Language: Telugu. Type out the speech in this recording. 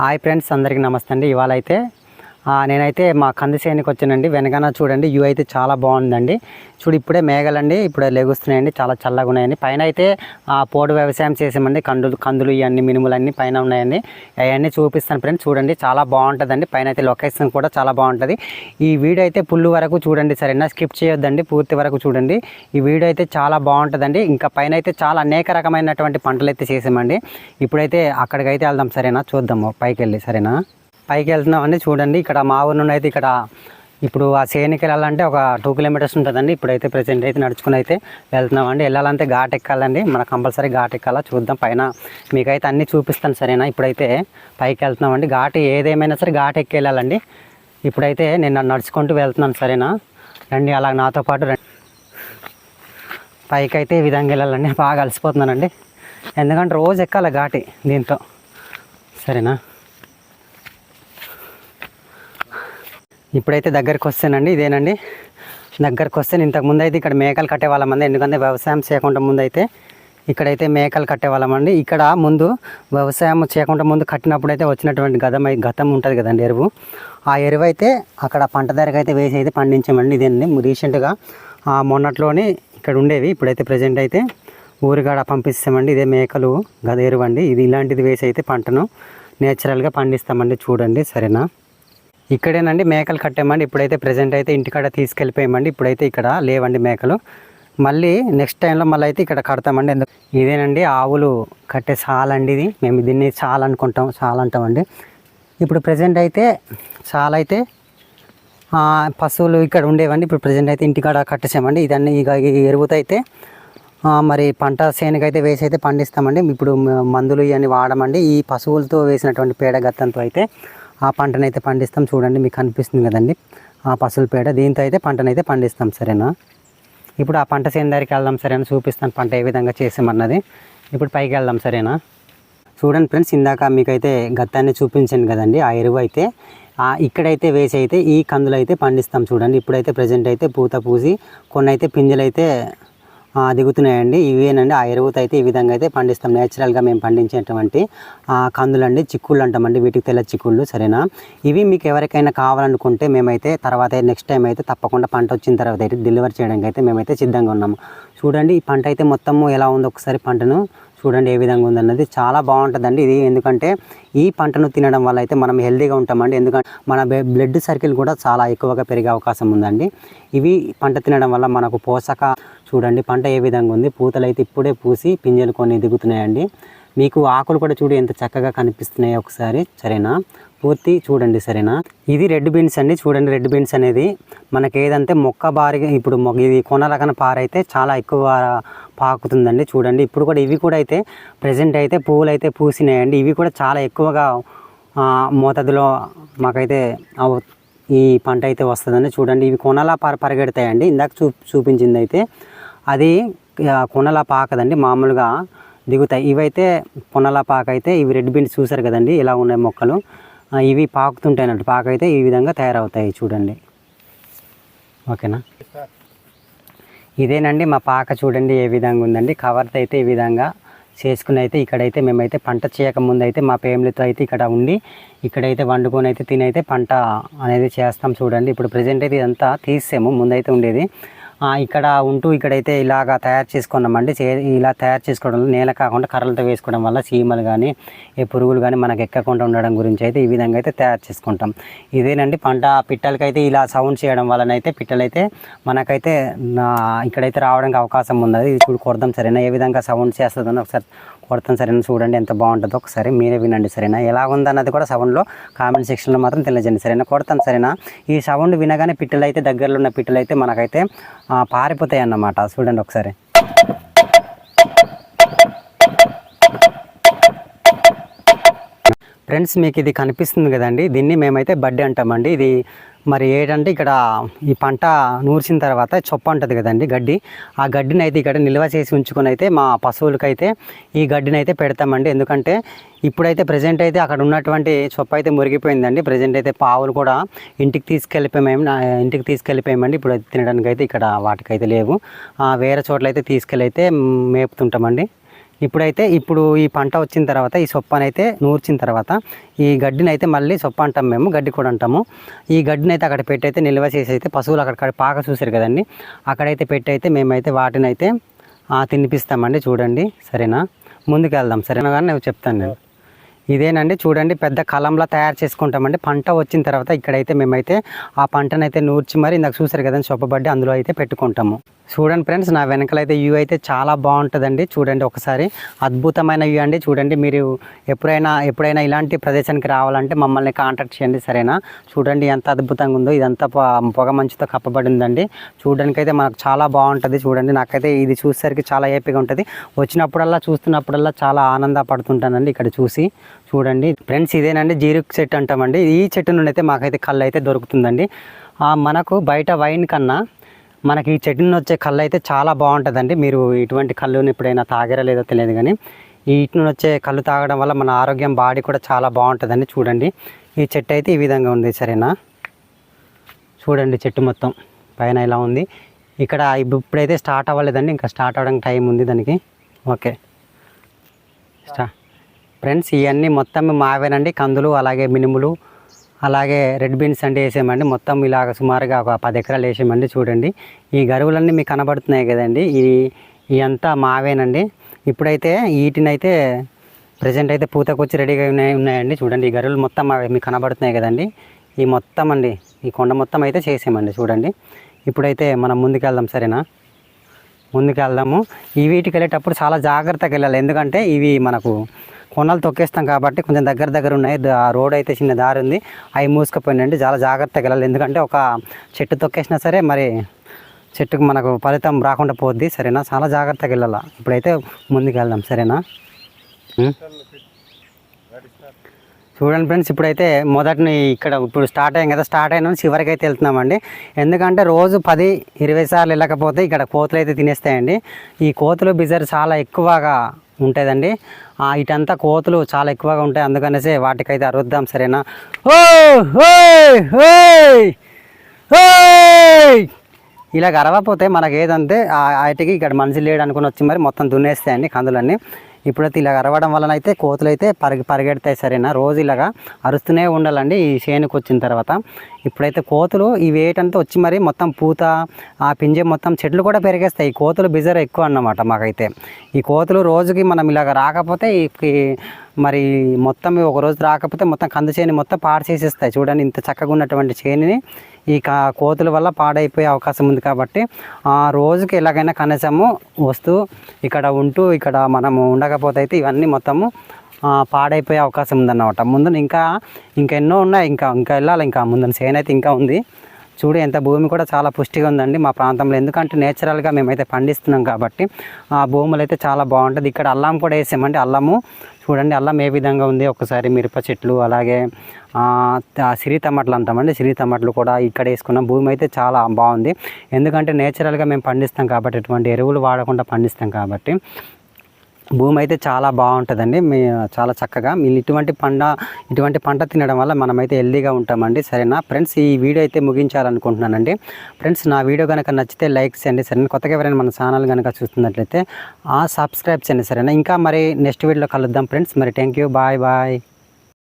హాయ్ ఫ్రెండ్స్ అందరికీ నమస్తే అండి. ఇవాళ అయితే నేనైతే మా కంది వచ్చానండి. వెనకన చూడండి వ్యూ అయితే చాలా బాగుందండి. చూడు ఇప్పుడే మేఘలండి ఇప్పుడే లెగుస్తున్నాయండి చాలా చల్లగా ఉన్నాయండి. పైన అయితే ఆ, పోడు వ్యవసాయం చేసామండి. కందులు కందులు ఇవన్నీ మినుములు అన్నీ పైన ఉన్నాయండి. అవన్నీ చూపిస్తాను ఫ్రెండ్స్ చూడండి చాలా బాగుంటుందండి. పైన అయితే లొకేషన్ కూడా చాలా బాగుంటుంది. ఈ వీడియో అయితే పుల్లు వరకు చూడండి సరేనా? స్కిప్ చేయొద్దండి పూర్తి వరకు చూడండి. ఈ వీడియో అయితే చాలా బాగుంటుందండి. ఇంకా పైన అయితే చాలా అనేక రకమైనటువంటి పంటలు అయితే చేసామండి. ఇప్పుడైతే అక్కడికైతే వెళ్దాం సరేనా? చూద్దాము పైకి వెళ్ళి సరేనా? పైకి వెళ్తున్నామండి చూడండి ఇక్కడ మా ఊరు నుండి అయితే ఇక్కడ ఇప్పుడు ఆ సేనికి వెళ్ళాలంటే ఒక టూ కిలోమీటర్స్ ఉంటుందండి. ఇప్పుడైతే ప్రజెంట్ అయితే నడుచుకుని అయితే వెళ్తున్నామండి. వెళ్ళాలంటే ఘాట్ ఎక్కాలండి. మన కంపల్సరీ ఘాట్ ఎక్కాలా? చూద్దాం పైన. మీకైతే అన్నీ చూపిస్తాను సరేనా? ఇప్పుడైతే పైకి వెళ్తున్నామండి ఘాట్ ఏదేమైనా సరే ఘాట్ ఎక్కి వెళ్ళాలండి ఇప్పుడైతే నేను నడుచుకుంటూ వెళ్తున్నాను సరేనా? రండి అలా నాతో పాటు రండి. పైకి అయితే ఈ విధంగా వెళ్ళాలండి. బాగా అలసిపోతున్నానండి. ఎందుకంటే రోజు ఎక్కాలి ఘాటి దీంతో. సరేనా? ఇప్పుడైతే దగ్గరికి వస్తానండి ఇదేనండి. దగ్గరకు వస్తే ఇంతకుముందు అయితే ఇక్కడ మేకలు కట్టేవాళ్ళమండి ఎందుకంటే వ్యవసాయం చేయకుండా ముందు అయితే ఇక్కడైతే మేకలు కట్టేవాళ్ళమండి ఇక్కడ ముందు వ్యవసాయం చేయకుండా ముందు కట్టినప్పుడు అయితే వచ్చినటువంటి గతం గతం ఉంటుంది కదండి ఎరువు. ఆ ఎరువు అయితే అక్కడ పంట ధరకు అయితే వేసి అయితే పండించామండి ఇదేనండి. రీసెంట్గా ఆ ఇక్కడ ఉండేవి. ఇప్పుడైతే ప్రజెంట్ అయితే ఊరిగాడ పంపిస్తామండి. ఇదే మేకలు గద ఎరువు అండి. ఇది ఇలాంటిది వేసి అయితే పంటను నేచురల్గా పండిస్తామండి చూడండి సరేనా? ఇక్కడేనండి మేకలు కట్టామండి. ఇప్పుడైతే ప్రజెంట్ అయితే ఇంటికాడ తీసుకెళ్ళిపోయామండి. ఇప్పుడైతే ఇక్కడ లేవండి మేకలు. మళ్ళీ నెక్స్ట్ టైంలో మళ్ళీ అయితే ఇక్కడ కడతామండి. ఎందుకు? ఇదేనండి ఆవులు కట్టే సాల్ అండి ఇది. మేము దీన్ని సాల్ అనుకుంటాం. సాల్ అంటామండి. ఇప్పుడు ప్రజెంట్ అయితే సాల్ అయితే పశువులు ఇక్కడ ఉండేవండి. ఇప్పుడు ప్రజెంట్ అయితే ఇంటికాడ కట్టేసామండి. ఇదన్నీ ఇక ఈ ఎరువుతో అయితే మరి పంట చేనుకి వేసి అయితే పండిస్తామండి. ఇప్పుడు మందులు ఇవన్నీ వాడమండి. ఈ పశువులతో వేసినటువంటి పేడ గత్తంతో అయితే ఆ పంటను అయితే పండిస్తాం. చూడండి మీకు కనిపిస్తుంది కదండి. ఆ పశువుల పేడ దీంతో అయితే పంటనైతే పండిస్తాం. సరేనా? ఇప్పుడు ఆ పంట సేందరికి వెళ్దాం. సరేనా? చూపిస్తాను. పంట ఏ విధంగా చేసామన్నది. ఇప్పుడు పైకి వెళ్దాం. సరేనా? చూడండి ఫ్రెండ్స్ ఇందాక మీకైతే గత్తాన్ని చూపించాను కదండి. ఆ ఎరువు అయితే ఇక్కడైతే వేసి అయితే ఈ కందులు అయితే పండిస్తాం. చూడండి ఇప్పుడైతే ప్రజెంట్ అయితే పూత పూసి కొన్ని అయితే పింజలు అయితే దిగుతున్నాయండి. ఇవేనండి. ఆ ఎరువుతో అయితే ఈ విధంగా అయితే పండిస్తాం. నేచురల్గా మేము పండించేటువంటి కందులండి చిక్కుళ్ళు అంటామండి. వీటికి తెల్ల చిక్కుళ్ళు సరేనా? ఇవి మీకు ఎవరికైనా కావాలనుకుంటే మేమైతే తర్వాత నెక్స్ట్ టైం అయితే తప్పకుండా పంట వచ్చిన తర్వాత అయితే డెలివరీ చేయడానికి అయితే మేమైతే సిద్ధంగా ఉన్నాము. చూడండి ఈ పంట అయితే మొత్తము ఎలా ఉందో ఒకసారి పంటను చూడండి ఏ విధంగా ఉందన్నది చాలా బాగుంటుందండి. ఇది ఎందుకంటే ఈ పంటను తినడం వల్ల అయితే మనం హెల్దీగా ఉంటామండి. ఎందుకంటే మన బె- బ్లడ్ సర్కిల్ కూడా చాలా ఎక్కువగా పెరిగే అవకాశం ఉందండి. ఇవి పంట తినడం వల్ల మనకు పోషక చూడండి పంట ఏ విధంగా ఉంది. పూతలు అయితే ఇప్పుడే పూసి పింజలు కొన్ని దిగుతున్నాయండి. మీకు ఆకులు కూడా చూడు ఎంత చక్కగా కనిపిస్తున్నాయి ఒకసారి సరేనా? పూర్తి చూడండి సరేనా? ఇది రెడ్ బీన్స్ అండి. చూడండి రెడ్ బీన్స్ అనేది మనకి ఏదంటే మొక్క బారిగా ఇప్పుడు ఇది కొన రకన పారైతే చాలా ఎక్కువ పాకుతుందండి. చూడండి ఇప్పుడు కూడా ఇవి కూడా అయితే ప్రజెంట్ అయితే పువ్వులు అయితే పూసినాయండి. ఇవి కూడా చాలా ఎక్కువగా మోతాదులో మాకైతే ఈ పంట అయితే వస్తుందండి. చూడండి ఇవి కొనలా పర పరిగెడతాయండి. ఇందాక చూ చూపించింది అయితే అది కొనలా పాకదండి. మామూలుగా దిగుతాయి. ఇవైతే పొన్నల పాక అయితే ఇవి రెడ్ బీన్స్ చూసారు కదండి ఇలా ఉన్నాయి మొక్కలు? ఇవి పాకుతుంటాయి అన్నట్టు పాక అయితే ఈ విధంగా తయారవుతాయి చూడండి. ఓకేనా? ఇదేనండి మా పాక చూడండి ఏ విధంగా ఉందండి. కవర్తో అయితే ఈ విధంగా చేసుకుని అయితే ఇక్కడైతే మేమైతే పంట చేయకముందు అయితే మా ఫ్యామిలీతో అయితే ఇక్కడ ఉండి ఇక్కడైతే వండుకొని అయితే తినైతే పంట అనేది చేస్తాం చూడండి. ఇప్పుడు ప్రజెంట్ అయితే ఇదంతా తీసాము ముందైతే ఉండేది. ఇక్కడ ఉంటూ ఇక్కడైతే ఇలాగా తయారు చేసుకున్నామండి. చే ఇలా తయారు చేసుకోవడం నేల కాకుండా కర్రలతో వేసుకోవడం వల్ల చీమలు కానీ ఏ పురుగులు కానీ మనకు ఎక్కకుండా ఉండడం గురించి అయితే ఈ విధంగా అయితే తయారు చేసుకుంటాం. ఇదేనండి పంట. పిట్టలకైతే ఇలా సౌండ్ చేయడం వలన అయితే పిట్టలైతే మనకైతే ఇక్కడైతే రావడానికి అవకాశం ఉన్నది. ఇది చూడు కొడదాం సరేనా? ఏ విధంగా సౌండ్ చేస్తుందని ఒకసారి కొడతాం సరేనా? చూడండి ఎంత బాగుంటుందో ఒకసారి మీరే వినండి సరేనా? ఎలా ఉందన్నది కూడా సౌండ్లో కామెంట్ సెక్షన్లో మాత్రం తెలియజేయండి సరేనా? కొడతాం సరేనా? ఈ సౌండ్ వినగానే పిట్టలైతే దగ్గరలో ఉన్న పిట్టలు అయితే మనకైతే పారిపోతాయి అన్నమాట చూడండి ఒకసారి. ఫ్రెండ్స్ మీకు ఇది కనిపిస్తుంది కదండి. దీన్ని మేమైతే బడ్డే అంటామండి. ఇది మరి ఏంటంటే ఇక్కడ ఈ పంట నూర్చిన తర్వాత చొప్ప ఉంటుంది కదండి గడ్డి. ఆ గడ్డిని అయితే ఇక్కడ నిల్వ చేసి ఉంచుకొని అయితే మా పశువులకైతే ఈ గడ్డిని అయితే పెడతామండి. ఎందుకంటే ఇప్పుడైతే ప్రజెంట్ అయితే అక్కడ ఉన్నటువంటి చొప్ప అయితే మురిగిపోయిందండి. ప్రజెంట్ అయితే పావులు కూడా ఇంటికి తీసుకెళ్ళిపోయాము నా- ఇంటికి తీసుకెళ్ళిపోయామండి. ఇప్పుడు తినడానికి అయితే ఇక్కడ వాటికైతే లేవు. వేరే చోట్ల అయితే తీసుకెళ్ళి అయితే మేపుతుంటామండి. ఇప్పుడైతే ఇప్పుడు ఈ పంట వచ్చిన తర్వాత ఈ సొప్పని అయితే నూర్చిన తర్వాత ఈ గడ్డిని అయితే మళ్ళీ సొప్ప అంటాం మేము గడ్డి కూడా అంటాము. ఈ గడ్డిని అయితే అక్కడ పెట్టి అయితే నిల్వ చేసి అయితే పశువులు అక్కడ పాక చూసారు కదండి. అక్కడైతే పెట్టి అయితే మేమైతే వాటిని అయితే తినిపిస్తామండి చూడండి సరేనా? ముందుకు వెళ్దాం సరేనా? కానీ నేను చెప్తాను నేను. ఇదేనండి చూడండి పెద్ద కలంలా తయారు చేసుకుంటామండి. పంట వచ్చిన తర్వాత ఇక్కడైతే మేమైతే ఆ పంటనైతే నూర్చి మరి ఇందాక చూసారు కదండి చొప్పబడ్డి అందులో అయితే పెట్టుకుంటాము. చూడండి ఫ్రెండ్స్ నా వెనకలైతే వ్యూ అయితే చాలా బాగుంటుందండి. చూడండి ఒకసారి. అద్భుతమైన వ్యూ అండి. చూడండి మీరు ఎప్పుడైనా ఎప్పుడైనా ఇలాంటి ప్రదేశానికి రావాలంటే మమ్మల్ని కాంటాక్ట్ చేయండి సరేనా? చూడండి ఎంత అద్భుతంగా ఉందో. ఇదంతా పొ- పొగ మంచుతో కప్పబడి ఉందండి చూడడానికైతే మనకు చాలా బాగుంటుంది. చూడండి నాకైతే ఇది చూసేసరికి చాలా హ్యాపీగా ఉంటుంది. వచ్చినప్పుడల్లా చూస్తున్నప్పుడల్లా చాలా ఆనందపడుతుంటానండి ఇక్కడ చూసి. చూడండి. ఫ్రెండ్స్ ఇదేనండి జీరుక్ చెట్టు అంటామండి. ఈ చెట్టు నుండి అయితే మాకైతే కళ్ళు అయితే దొరుకుతుందండి మనకు బయట వైన్ కన్నా మనకి ఈ చెట్టు నుండి వచ్చే కళ్ళు అయితే చాలా బాగుంటుందండి. మీరు ఇటువంటి కళ్ళుని ఎప్పుడైనా తాగారా లేదో తెలియదు కానీ ఈ ఇటు నుండి వచ్చే కళ్ళు తాగడం వల్ల మన ఆరోగ్యం బాడీ కూడా చాలా బాగుంటుందండి. చూడండి ఈ చెట్టు అయితే ఈ విధంగా ఉంది సరేనా? చూడండి చెట్టు మొత్తం పైన ఇలా ఉంది. ఇక్కడ ఇప్పుడైతే స్టార్ట్ అవ్వలేదండి ఇంకా స్టార్ట్ అవ్వడానికి టైం ఉంది దానికి. ఓకే. స్టా ఫ్రెండ్స్ ఇవన్నీ మొత్తం మావేనండి కందులు అలాగే మినుములు అలాగే రెడ్ బీన్స్ అంటే వేసామండి మొత్తం ఇలాగ సుమారుగా ఒక పది ఎకరాలు వేసామండి చూడండి. ఈ గరువులన్నీ మీకు కనబడుతున్నాయి కదండి. ఇది ఇవంతా మావేనండి. ఇప్పుడైతే వీటినైతే ప్రజెంట్ అయితే పూతకొచ్చి రెడీగా ఉన్నాయి ఉన్నాయండి. చూడండి ఈ గరువులు మొత్తం మావే మీకు కనబడుతున్నాయి కదండి. ఈ మొత్తం అండి ఈ కొండ మొత్తం అయితే చేసామండి చూడండి. ఇప్పుడైతే మనం ముందుకెళ్దాం సరేనా? ముందుకు వెళ్దాము ఈ వీటికి వెళ్ళేటప్పుడు చాలా జాగ్రత్తగా వెళ్ళాలి. ఎందుకంటే ఇవి మనకు కొనలు తొక్కేస్తాం కాబట్టి కొంచెం దగ్గర దగ్గర ఉన్నాయి. ఆ రోడ్ అయితే చిన్న దారి ఉంది. అవి మూసుకుపోయినండి. చాలా జాగ్రత్తగా వెళ్ళాలి. ఎందుకంటే ఒక చెట్టు తొక్కేసినా సరే మరి చెట్టుకు మనకు ఫలితం రాకుండా పోద్ది. సరేనా? చాలా జాగ్రత్తగా వెళ్ళాలి. ఇప్పుడైతే ముందుకు వెళ్దాం. సరేనా? చూడండి ఫ్రెండ్స్ ఇప్పుడైతే మొదటిని ఇక్కడ ఇప్పుడు స్టార్ట్ అయ్యాం కదా. స్టార్ట్ అయిన చివరికి అయితే వెళ్తున్నామండి. ఎందుకంటే రోజు పది ఇరవై సార్లు వెళ్ళకపోతే ఇక్కడ కోతులు అయితే తినేస్తాయండి. ఈ కోతులు బిజర్ చాలా ఎక్కువగా ఉంటుందండి. ఇటంతా కోతులు చాలా ఎక్కువగా ఉంటాయి. అందుకనేసి వాటికైతే అరుద్దాం సరేనా? ఓ ఓయ్ ఇలా గరవపోతే మనకి ఏదంటే ఆ వాటికి ఇక్కడ మనిషి లేడు అనుకుని వచ్చి మరి మొత్తం దున్నేస్తాయండి కందులన్నీ. ఇప్పుడైతే ఇలా అరవడం వలన అయితే కోతులు అయితే పరిగె పరిగెడతాయి సరేనా? రోజు ఇలాగా అరుస్తూనే ఉండాలండి ఈ చేనుకు వచ్చిన తర్వాత. ఇప్పుడైతే కోతులు ఇవి ఏంటంటే వచ్చి మరి మొత్తం పూత ఆ పింజే మొత్తం చెట్లు కూడా పెరిగేస్తాయి. ఈ కోతులు బిజర్ ఎక్కువ అన్నమాట మాకైతే. ఈ కోతులు రోజుకి మనం ఇలాగ రాకపోతే ఈ మరి మొత్తం ఒక రోజు రాకపోతే మొత్తం కంది చేని మొత్తం పాడు చేసేస్తాయి. చూడండి ఇంత చక్కగా ఉన్నటువంటి చేనిని. ఈ కా కోతుల వల్ల పాడైపోయే అవకాశం ఉంది కాబట్టి ఆ రోజుకి ఎలాగైనా కనీసము వస్తూ ఇక్కడ ఉంటూ ఇక్కడ మనము ఉండకపోతే అయితే ఇవన్నీ మొత్తము పాడైపోయే అవకాశం ఉందన్నమాట. ముందు ఇంకా ఇంకా ఎన్నో ఉన్నాయి. ఇంకా ఇంకా వెళ్ళాలి. ఇంకా ముందు సేన్ అయితే ఇంకా ఉంది. చూడు ఎంత భూమి కూడా చాలా పుష్టిగా ఉందండి మా ప్రాంతంలో. ఎందుకంటే నేచురల్గా మేమైతే పండిస్తున్నాం కాబట్టి ఆ భూములు అయితే చాలా బాగుంటుంది. ఇక్కడ అల్లం కూడా వేసామండి. అల్లము చూడండి అల్లం ఏ విధంగా ఉంది. ఒకసారి మిరప చెట్లు అలాగే సిరి టమాటాలు అంటామండి. సిరి టమాటాలు కూడా ఇక్కడ వేసుకున్నాం. భూమి అయితే చాలా బాగుంది. ఎందుకంటే నేచురల్గా మేము పండిస్తాం కాబట్టి ఎటువంటి ఎరువులు వాడకుండా పండిస్తాం కాబట్టి భూమి అయితే చాలా బాగుంటుందండి. మీ చాలా చక్కగా. మీరు ఇటువంటి పంట ఇటువంటి పంట తినడం వల్ల మనమైతే హెల్దీగా ఉంటామండి. సరేనా? ఫ్రెండ్స్ ఈ వీడియో అయితే ముగించాలనుకుంటున్నానండి. ఫ్రెండ్స్ నా వీడియో కనుక నచ్చితే లైక్ చేయండి. సరేనా? కొత్తగా ఎవరైనా మన ఛానల్ కనుక చూస్తున్నట్లయితే ఆ సబ్స్క్రైబ్ చేయండి. సరేనా? ఇంకా మరి నెక్స్ట్ వీడియోలో కలుద్దాం ఫ్రెండ్స్. మరి థ్యాంక్ యూ బాయ్ బాయ్.